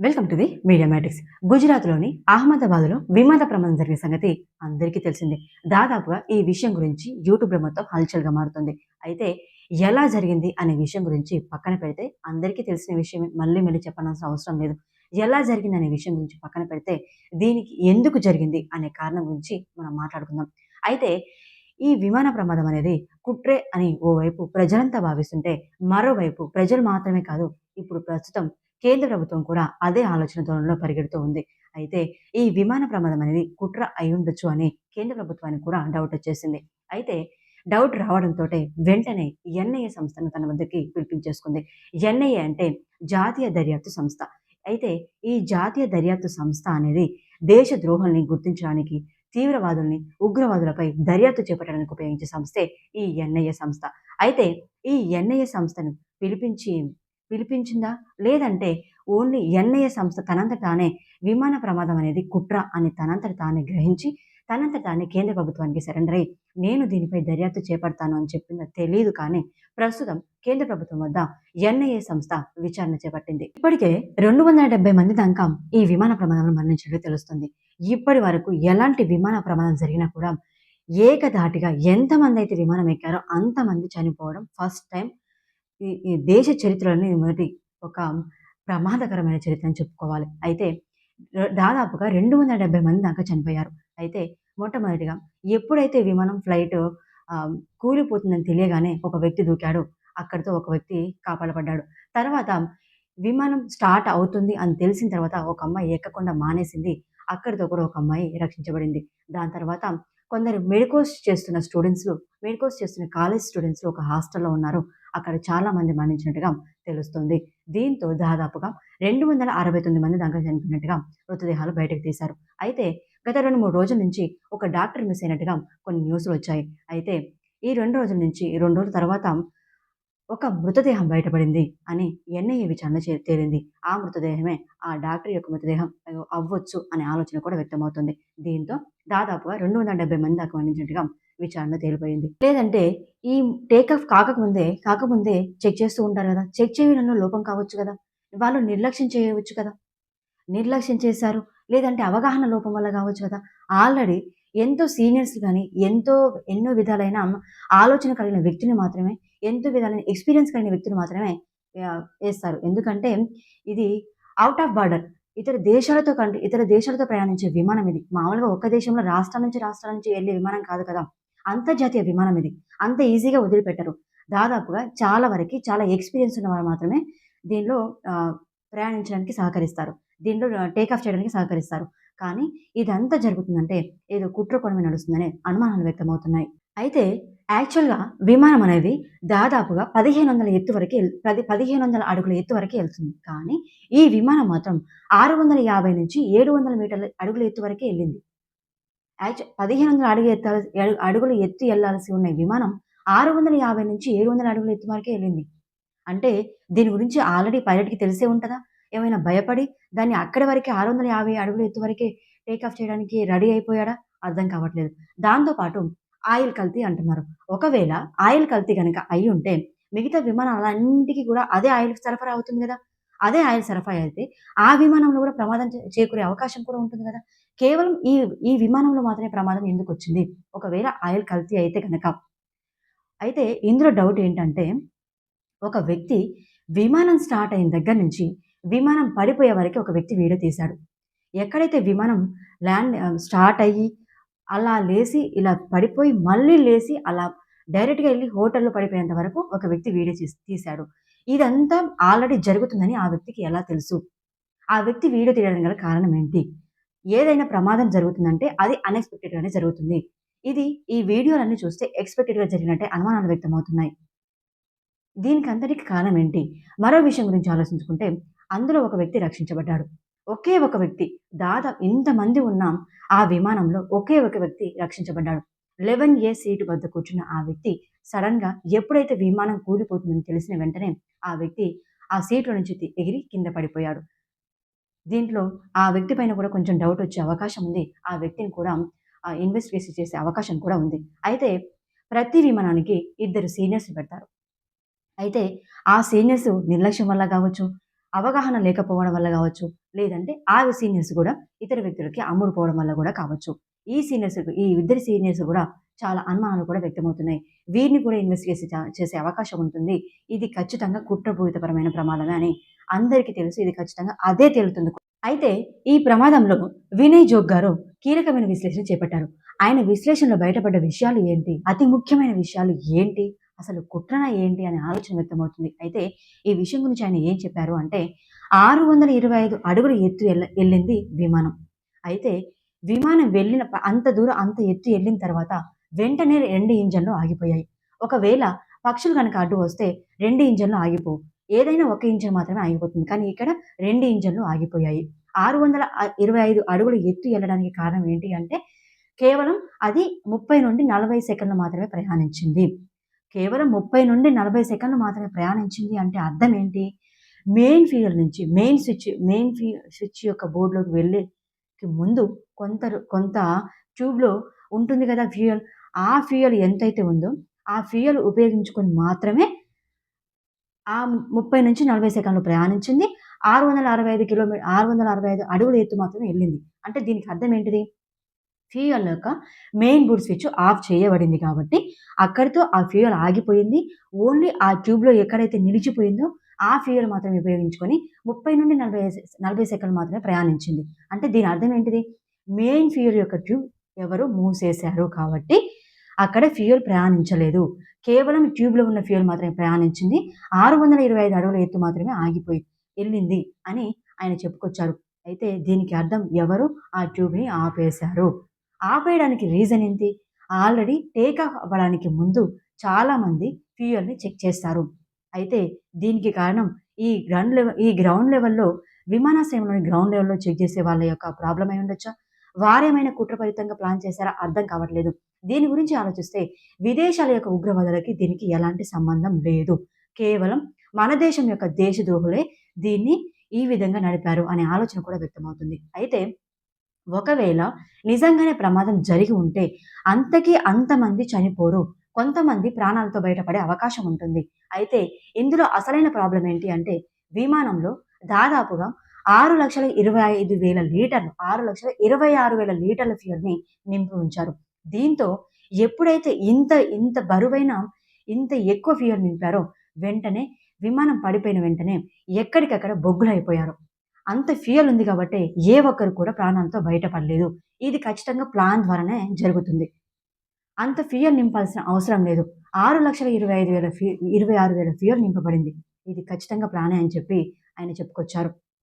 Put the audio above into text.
Welcome to the media matics గుజరాత్లోని అహ్మదాబాద్లో విమాన ప్రమాదం జరిగిన సంగతి అందరికీ తెలిసిందే. దాదాపుగా ఈ విషయం గురించి యూట్యూబ్లో మొత్తం హల్చల్గా మారుతుంది. అయితే ఎలా జరిగింది అనే విషయం గురించి పక్కన పెడితే అందరికీ తెలిసిన విషయమే. మళ్ళీ మళ్ళీ చెప్పాల్సిన అవసరం లేదు. ఎలా జరిగింది అనే విషయం గురించి పక్కన పెడితే దీనికి ఎందుకు జరిగింది అనే కారణం గురించి మనం మాట్లాడుకుందాం. అయితే ఈ విమాన ప్రమాదం అనేది కుట్రే అని ఓవైపు ప్రజలంతా భావిస్తుంటే మరోవైపు ప్రజలు మాత్రమే కాదు ఇప్పుడు ప్రస్తుతం కేంద్ర ప్రభుత్వం కూడా అదే ఆలోచన ధోరణిలో పరిగెడుతూ ఉంది. అయితే ఈ విమాన ప్రమాదం అనేది కుట్ర అయ్యుండొచ్చు ఉండొచ్చు అని కేంద్ర ప్రభుత్వానికి కూడా డౌట్ వచ్చేసింది. అయితే డౌట్ రావడంతో వెంటనే ఎన్ఐఏ సంస్థను తన వద్దకి పిలిపించేసుకుంది. ఎన్ఐఏ అంటే జాతీయ దర్యాప్తు సంస్థ. అయితే ఈ జాతీయ దర్యాప్తు సంస్థ అనేది దేశ ద్రోహుల్ని గుర్తించడానికి తీవ్రవాదుల్ని ఉగ్రవాదులపై దర్యాప్తు చేపట్టడానికి ఉపయోగించే సంస్థే ఈ ఎన్ఐఏ సంస్థ. అయితే ఈ ఎన్ఐఏ సంస్థను పిలిపించి పిలిపించిందా? లేదంటే ఓన్లీ ఎన్ఐఏ సంస్థ తనంత తానే విమాన ప్రమాదం అనేది కుట్ర అని తనంతట తానే గ్రహించి తనంత తానే కేంద్ర ప్రభుత్వానికి సరెండర్ అయ్యి నేను దీనిపై దర్యాప్తు చేపడతాను అని చెప్పిందో తెలియదు కానీ ప్రస్తుతం కేంద్ర ప్రభుత్వం వద్ద ఎన్ఐఏ సంస్థ విచారణ చేపట్టింది. ఇప్పటికే రెండు వందల డెబ్బై మంది దాకా ఈ విమాన ప్రమాదంలో మరణించినట్లు తెలుస్తుంది. ఇప్పటి వరకు ఎలాంటి విమాన ప్రమాదం జరిగినా కూడా ఏకధాటిగా ఎంతమంది అయితే విమానం ఎక్కారో అంతమంది చనిపోవడం ఫస్ట్ టైం ఈ ఈ దేశ చరిత్రలోనే మొదటి ఒక ప్రమాదకరమైన చరిత్ర అని చెప్పుకోవాలి. అయితే దాదాపుగా రెండు వందల డెబ్బై మంది దాకా చనిపోయారు. అయితే మొట్టమొదటిగా ఎప్పుడైతే విమానం ఫ్లైట్ కూలిపోతుందని తెలియగానే ఒక వ్యక్తి దూకాడు. అక్కడితో ఒక వ్యక్తి కాపాడబడ్డాడు. తర్వాత విమానం స్టార్ట్ అవుతుంది అని తెలిసిన తర్వాత ఒక అమ్మాయి ఎక్కకుండా మానేసింది. అక్కడితో కూడా ఒక అమ్మాయి రక్షించబడింది. దాని తర్వాత కొందరు మెడికోస్ చేస్తున్న స్టూడెంట్స్లు మెడికోస్ చేస్తున్న కాలేజ్ స్టూడెంట్స్లు ఒక హాస్టల్లో ఉన్నారు. అక్కడ చాలా మంది మరణించినట్టుగా తెలుస్తుంది. దీంతో దాదాపుగా రెండు వందల అరవై తొమ్మిది మంది దాకా చనిపోయినట్టుగా మృతదేహాలు బయటకు తీశారు. అయితే గత రెండు మూడు రోజుల నుంచి ఒక డాక్టర్ మిస్ అయినట్టుగా కొన్ని న్యూస్లు వచ్చాయి. అయితే ఈ రెండు రోజుల నుంచి రెండు రోజుల తర్వాత ఒక మృతదేహం బయటపడింది అని ఎన్ఐఏ విచారణ తేలింది. ఆ మృతదేహమే ఆ డాక్టర్ యొక్క మృతదేహం అవ్వచ్చు అనే ఆలోచన కూడా వ్యక్తమవుతుంది. దీంతో దాదాపుగా రెండు వందల డెబ్బై మంది దాకా మరణించినట్టుగా విచారణ తేలిపోయింది. లేదంటే ఈ టేక్ ఆఫ్ కాకముందే కాకముందే చెక్ చేస్తూ ఉంటారు కదా. చెక్ చేయడంలో లోపం కావచ్చు కదా. వాళ్ళు నిర్లక్ష్యం చేయవచ్చు కదా. నిర్లక్ష్యం చేశారు. లేదంటే అవగాహన లోపం వల్ల కావచ్చు కదా. ఆల్రెడీ ఎంతో సీనియర్స్ కానీ ఎంతో ఎన్నో విధాలైన ఆలోచన కలిగిన వ్యక్తిని మాత్రమే ఎంతో విధాలైన ఎక్స్పీరియన్స్ కలిగిన వ్యక్తిని మాత్రమే వేస్తారు. ఎందుకంటే ఇది అవుట్ ఆఫ్ బార్డర్ ఇతర దేశాలతో కంటే ఇతర దేశాలతో ప్రయాణించే విమానం ఇది. మామూలుగా ఒక దేశంలో రాష్ట్రాల నుంచి రాష్ట్రాల నుంచి వెళ్ళే విమానం కాదు కదా. అంతర్జాతీయ విమానం ఇది. అంత ఈజీగా వదిలిపెట్టరు. దాదాపుగా చాలా వరకు చాలా ఎక్స్పీరియన్స్ ఉన్న వారు మాత్రమే దీనిలో ప్రయాణించడానికి సహకరిస్తారు. దీనిలో టేక్ ఆఫ్ చేయడానికి సహకరిస్తారు. కానీ ఇదంతా జరుగుతుందంటే ఏదో కుట్ర కొనమే నడుస్తుందనే అనుమానాలు వ్యక్తమవుతున్నాయి. అయితే యాక్చువల్గా విమానం అనేది దాదాపుగా పదిహేను వందల ఎత్తు వరకు పది పదిహేను వందల అడుగుల ఎత్తు వరకు వెళ్తుంది. కానీ ఈ విమానం మాత్రం ఆరు వందల యాభై నుంచి ఏడు వందల మీటర్ల అడుగుల ఎత్తు వరకు వెళ్ళింది. యాక్చువల్ పదిహేను వందల అడుగు ఎత్తాలి అడుగులు ఎత్తు వెళ్ళాల్సి ఉన్న విమానం ఆరు వందల యాభై నుంచి ఏడు వందల అడుగుల ఎత్తు వరకే వెళ్ళింది. అంటే దీని గురించి ఆల్రెడీ పైలట్కి తెలిసే ఉంటుందా? ఏమైనా భయపడి దాన్ని అక్కడి వరకే ఆరు వందల యాభై అడుగుల ఎత్తు వరకే టేక్ ఆఫ్ చేయడానికి రెడీ అయిపోయాడా? అర్థం కావట్లేదు. దాంతోపాటు ఆయిల్ కల్తీ అంటున్నారు. ఒకవేళ ఆయిల్ కల్తీ కనుక అయి ఉంటే మిగతా విమానాలన్నింటికి కూడా అదే ఆయిల్ సరఫరా అవుతుంది కదా? అదే ఆయిల్ సరఫరా అయితే ఆ విమానంలో కూడా ప్రమాదం చేకూరే అవకాశం కూడా ఉంటుంది కదా. కేవలం ఈ ఈ విమానంలో మాత్రమే ప్రమాదం ఎందుకు వచ్చింది? ఒకవేళ ఆయిల్ కల్తీ అయితే కనుక అయితే ఇందులో డౌట్ ఏంటంటే ఒక వ్యక్తి విమానం స్టార్ట్ అయిన దగ్గర నుంచి విమానం పడిపోయే వరకు ఒక వ్యక్తి వీడియో తీశాడు. ఎక్కడైతే విమానం ల్యాండ్ స్టార్ట్ అయ్యి అలా లేచి ఇలా పడిపోయి మళ్ళీ లేచి అలా డైరెక్ట్గా వెళ్ళి హోటల్లో పడిపోయేంత వరకు ఒక వ్యక్తి వీడియో తీశాడు. ఇదంతా ఆల్రెడీ జరుగుతుందని ఆ వ్యక్తికి ఎలా తెలుసు? ఆ వ్యక్తి వీడియో తీయడం గల కారణం ఏంటి? ఏదైనా ప్రమాదం జరుగుతుందంటే అది అన్ఎక్స్పెక్టెడ్గానే జరుగుతుంది. ఇది ఈ వీడియోలన్నీ చూస్తే ఎక్స్పెక్టెడ్గా జరిగినట్టే అనుమానాలు వ్యక్తమవుతున్నాయి. దీనికి అంతటికి కారణం ఏంటి? మరో విషయం గురించి ఆలోచించుకుంటే అందులో ఒక వ్యక్తి రక్షించబడ్డాడు. ఒకే ఒక వ్యక్తి దాదాపు ఇంతమంది ఉన్న ఆ విమానంలో ఒకే ఒక వ్యక్తి రక్షించబడ్డాడు. లెవెన్ ఏ సీటు వద్ద కూర్చున్న ఆ వ్యక్తి సడన్గా ఎప్పుడైతే విమానం కూలిపోతుందని తెలిసిన వెంటనే ఆ వ్యక్తి ఆ సీట్లో నుంచి ఎగిరి కింద పడిపోయాడు. దీంట్లో ఆ వ్యక్తి పైన కూడా కొంచెం డౌట్ వచ్చే అవకాశం ఉంది. ఆ వ్యక్తిని కూడా ఇన్వెస్టిగేషన్ చేసే అవకాశం కూడా ఉంది. అయితే ప్రతి విమానానికి ఇద్దరు సీనియర్స్ పెడతారు. అయితే ఆ సీనియర్స్ నిర్లక్ష్యం వల్ల కావచ్చు అవగాహన లేకపోవడం వల్ల కావచ్చు లేదంటే ఆ సీనియర్స్ కూడా ఇతర వ్యక్తులకి అమ్ముడుపోవడం వల్ల కూడా కావచ్చు. ఈ సీనియర్స్ ఈ ఇద్దరి సీనియర్స్ కూడా చాలా అనుమానాలు కూడా వ్యక్తమవుతున్నాయి. వీరిని కూడా ఇన్వెస్టిగేట్ చేసే అవకాశం ఉంటుంది. ఇది ఖచ్చితంగా కుట్రపూరితపరమైన ప్రమాదమే అని అందరికీ తెలుసు. ఇది ఖచ్చితంగా అదే తేలుతుంది. అయితే ఈ ప్రమాదంలో వినయ్ జోగ్ గారు కీలకమైన విశ్లేషణ చేపట్టారు. ఆయన విశ్లేషణలో బయటపడ్డ విషయాలు ఏంటి? అతి ముఖ్యమైన విషయాలు ఏంటి? అసలు కుట్రన ఏంటి అనే ఆలోచన వ్యక్తమవుతుంది. అయితే ఈ విషయం గురించి ఆయన ఏం చెప్పారు అంటే ఆరు వందల ఇరవై ఐదు అడుగుల ఎత్తు వెళ్ళ వెళ్ళింది విమానం. అయితే విమానం వెళ్ళిన అంత దూరం అంత ఎత్తు వెళ్ళిన తర్వాత వెంటనే రెండు ఇంజన్లు ఆగిపోయాయి. ఒకవేళ పక్షులు కనుక అడ్డు వస్తే రెండు ఇంజన్లు ఆగిపోవు ఏదైనా ఒక ఇంజన్ మాత్రమే ఆగిపోతుంది. కానీ ఇక్కడ రెండు ఇంజన్లు ఆగిపోయాయి. ఆరు వందల ఇరవై ఐదు అడుగులు ఎత్తు వెళ్ళడానికి కారణం ఏంటి అంటే కేవలం అది ముప్పై నుండి నలభై సెకండ్లు మాత్రమే ప్రయాణించింది. కేవలం ముప్పై నుండి నలభై సెకండ్లు మాత్రమే ప్రయాణించింది అంటే అర్థం ఏంటి? మెయిన్ ఫీల్డ్ నుంచి మెయిన్ స్విచ్ మెయిన్ ఫీ స్విచ్ యొక్క బోర్డులోకి వెళ్ళేకి ముందు కొంత కొంత ట్యూబ్లో ఉంటుంది కదా ఫ్యూయల్ ఆ ఫ్యూయల్ ఎంతైతే ఉందో ఆ ఫ్యూయల్ ఉపయోగించుకొని మాత్రమే ఆ ముప్పై నుంచి నలభై సెకండ్లు ప్రయాణించింది. ఆరు వందల అరవై ఐదు కిలోమీటర్ ఆరు వందల అరవై ఐదు అడుగుల ఎత్తు మాత్రమే వెళ్ళింది. అంటే దీనికి అర్థం ఏంటిది? ఫ్యూయల్ యొక్క మెయిన్ బూట్ స్విచ్ ఆఫ్ చేయబడింది కాబట్టి అక్కడితో ఆ ఫ్యూయల్ ఆగిపోయింది. ఓన్లీ ఆ ట్యూబ్లో ఎక్కడైతే నిలిచిపోయిందో ఆ ఫ్యూయల్ మాత్రమే ఉపయోగించుకొని ముప్పై నుండి నలభై నలభై సెకండ్లు మాత్రమే ప్రయాణించింది. అంటే దీని అర్థం ఏంటిది? మెయిన్ ఫ్యూయల్ యొక్క ట్యూబ్ ఎవరు మూసేశారు కాబట్టి అక్కడ ఫ్యూయల్ ప్రయాణించలేదు. కేవలం ట్యూబ్లో ఉన్న ఫ్యూయల్ మాత్రమే ప్రయాణించింది. ఆరు వందల ఇరవై ఐదు అడుగుల ఎత్తు మాత్రమే ఆగిపోయి వెళ్ళింది అని ఆయన చెప్పుకొచ్చారు. అయితే దీనికి అర్థం ఎవరు? ఆ ట్యూబ్ని ఆపేశారు. ఆపేయడానికి రీజన్ ఏంటి? ఆల్రెడీ టేక్ ఆఫ్ అవ్వడానికి ముందు చాలామంది ఫ్యూయల్ని చెక్ చేస్తారు. అయితే దీనికి కారణం ఈ గ్రౌండ్ లెవెల్ ఈ గ్రౌండ్ లెవెల్లో విమానాశ్రయంలోని గ్రౌండ్ లెవెల్లో చెక్ చేసే వాళ్ళ యొక్క ప్రాబ్లం అయి ఉండొచ్చా? వారేమైనా కుట్రపరితంగా ప్లాన్ చేశారా? అర్థం కావట్లేదు. దీని గురించి ఆలోచిస్తే విదేశాల యొక్క ఉగ్రవాదులకి దీనికి ఎలాంటి సంబంధం లేదు. కేవలం మన దేశం యొక్క దేశద్రోహులే దీన్ని ఈ విధంగా నడిపారు అనే ఆలోచన కూడా వ్యక్తమవుతుంది. అయితే ఒకవేళ నిజంగానే ప్రమాదం జరిగి ఉంటే అంతకీ అంతమంది చనిపోరు కొంతమంది ప్రాణాలతో బయటపడే అవకాశం ఉంటుంది. అయితే ఇందులో అసలైన ప్రాబ్లం ఏంటి అంటే విమానంలో దాదాపుగా ఆరు లక్షల ఇరవై ఐదు వేల లీటర్లు ఆరు లక్షల ఇరవై ఆరు వేల లీటర్ల ఫ్యూల్ని నింపి ఉంచారు. దీంతో ఎప్పుడైతే ఇంత ఇంత బరువైన ఇంత ఎక్కువ ఫ్యూయల్ నింపారో వెంటనే విమానం పడిపోయిన వెంటనే ఎక్కడికక్కడ బొగ్గులు అయిపోయారు అంత ఫ్యూయల్ ఉంది కాబట్టి ఏ ఒక్కరు కూడా ప్రాణాలతో బయటపడలేదు. ఇది ఖచ్చితంగా ప్లాన్ ద్వారానే జరుగుతుంది. అంత ఫ్యూయల్ నింపాల్సిన అవసరం లేదు. ఆరు లక్షల ఇరవై ఐదు వేల ఫ్యూ ఇరవై ఆరు వేల ఫ్యూయల్ నింపబడింది. ఇది ఖచ్చితంగా ప్లానే అని చెప్పి ఆయన చెప్పుకొచ్చారు.